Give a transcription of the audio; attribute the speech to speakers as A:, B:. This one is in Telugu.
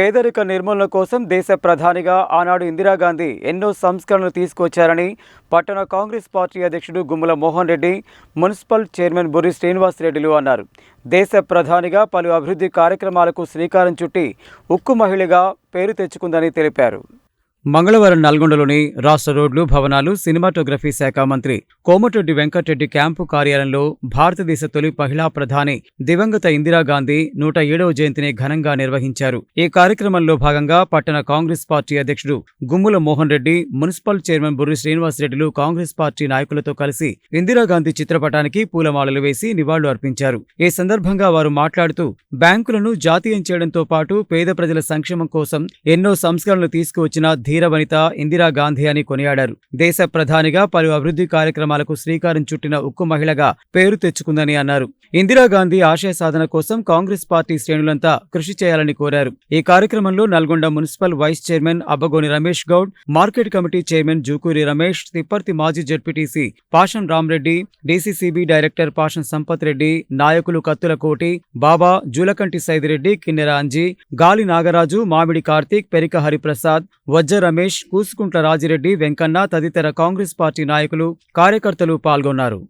A: పేదరిక నిర్మూలన కోసం దేశ ప్రధానిగా ఆనాడు ఇందిరాగాంధీ ఎన్నో సంస్కరణలు తీసుకొచ్చారని పట్టణ కాంగ్రెస్ పార్టీ అధ్యక్షుడు గుమ్మల మోహన్ రెడ్డి మున్సిపల్ చైర్మన్ బుర్రి శ్రీనివాస్ రెడ్డిలు అన్నారు. దేశ ప్రధానిగా పలు అభివృద్ధి కార్యక్రమాలకు శ్రీకారం చుట్టి ఉక్కు మహిళగా పేరు తెచ్చుకుందని తెలిపారు. మంగళవారం నల్గొండలోని రాష్ట్ర రోడ్లు భవనాలు సినిమాటోగ్రఫీ శాఖ మంత్రి కోమటిరెడ్డి వెంకటరెడ్డి క్యాంపు కార్యాలయంలో భారతదేశ తొలి మహిళా ప్రధాని దివంగత ఇందిరాగాంధీ నూట ఏడవ జయంతిని ఘనంగా నిర్వహించారు. ఈ కార్యక్రమంలో భాగంగా పట్టణ కాంగ్రెస్ పార్టీ అధ్యక్షుడు గుమ్ముల మోహన్ రెడ్డి మున్సిపల్ చైర్మన్ బుర్రి శ్రీనివాస్ రెడ్డిలు కాంగ్రెస్ పార్టీ నాయకులతో కలిసి ఇందిరాగాంధీ చిత్రపటానికి పూలమాలలు వేసి నివాళులు అర్పించారు. ఈ సందర్భంగా వారు మాట్లాడుతూ బ్యాంకులను జాతీయం చేయడంతో పాటు పేద ప్రజల సంక్షేమం కోసం ఎన్నో సంస్కరణలు తీసుకువచ్చిన ధీరవనిత ఇందిరాగాంధీ అని కొనియాడారు. దేశ ప్రధానిగా పలు అభివృద్ధి కార్యక్రమాలకు శ్రీకారం చుట్టిన ఉక్కు మహిళగా పేరు తెచ్చుకుందని అన్నారు. ఇందిరాగాంధీ ఆశయ సాధన కోసం కాంగ్రెస్ పార్టీ శ్రేణులంతా కృషి చేయాలని కోరారు. ఈ కార్యక్రమంలో Nalgonda municipal vice chairman Abbagoni Ramesh Goud market committee chairman Jukuri Ramesh Tipparthi మాజీ ZPTC Pasham Ramreddy DCCB director Pasham Sampath Reddy నాయకులు కత్తుల కోటి బాబా జూలకంటి సైదిరెడ్డి కిన్నెర అంజీ గాలి నాగరాజు మామిడి కార్తీక్ పెరిక హరిప్రసాద్ వజ్జ రమేష్ కూసుకుంట్ల రాజిరెడ్డి వెంకన్న తదితర కాంగ్రెస్ పార్టీ నాయకులు కార్యకర్తలు పాల్గొన్నారు.